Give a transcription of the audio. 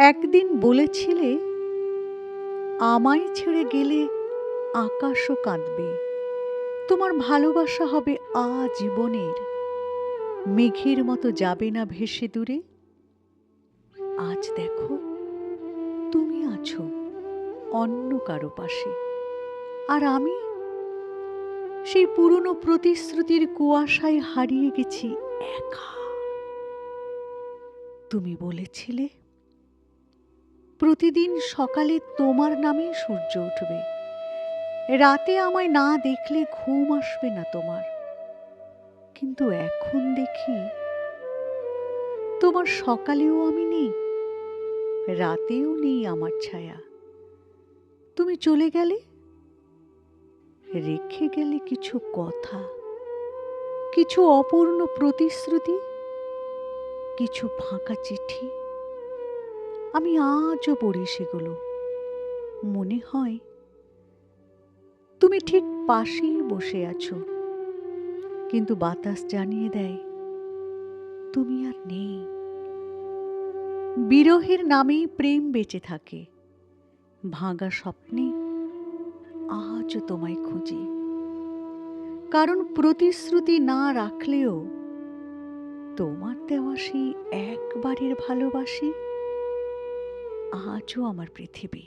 একদিন বলেছিলে, আমায় ছেড়ে গেলে আকাশও কাঁদবে। তোমার ভালোবাসা হবে আজীবনের। মেঘের মতো যাবে না ভেসে দূরে। আজ দেখো, তুমি আছো অন্য কারও পাশে। আর আমি সেই পুরনো প্রতিশ্রুতির কুয়াশায় হারিয়ে গেছি একা। তুমি বলেছিলে প্রতিদিন সকালে তোমার নামেই সূর্য উঠবে। রাতে আমায় না দেখলে ঘুম আসবে না তোমার। কিন্তু এখন দেখি, তোমার সকালেও আমি নেই, রাতেও নেই আমার ছায়া। তুমি চলে গেলে? রেখে গেলে কিছু কথা, কিছু অপূর্ণ প্রতিশ্রুতি, কিছু ফাঁকা চিঠি। আমি আজও পড়ি সেগুলো। মনে হয় তুমি ঠিক পাশেই বসে আছো। কিন্তু বাতাস জানিয়ে দেয়, তুমি আর নেই। বিরহের নামেই প্রেম বেঁচে থাকে। ভাঙা স্বপ্নে আজও তোমায় খুঁজি। কারণ প্রতিশ্রুতি না রাখলেও তোমার দেওয়া সেই একবারের ভালোবাসি আজও আমার পৃথিবী।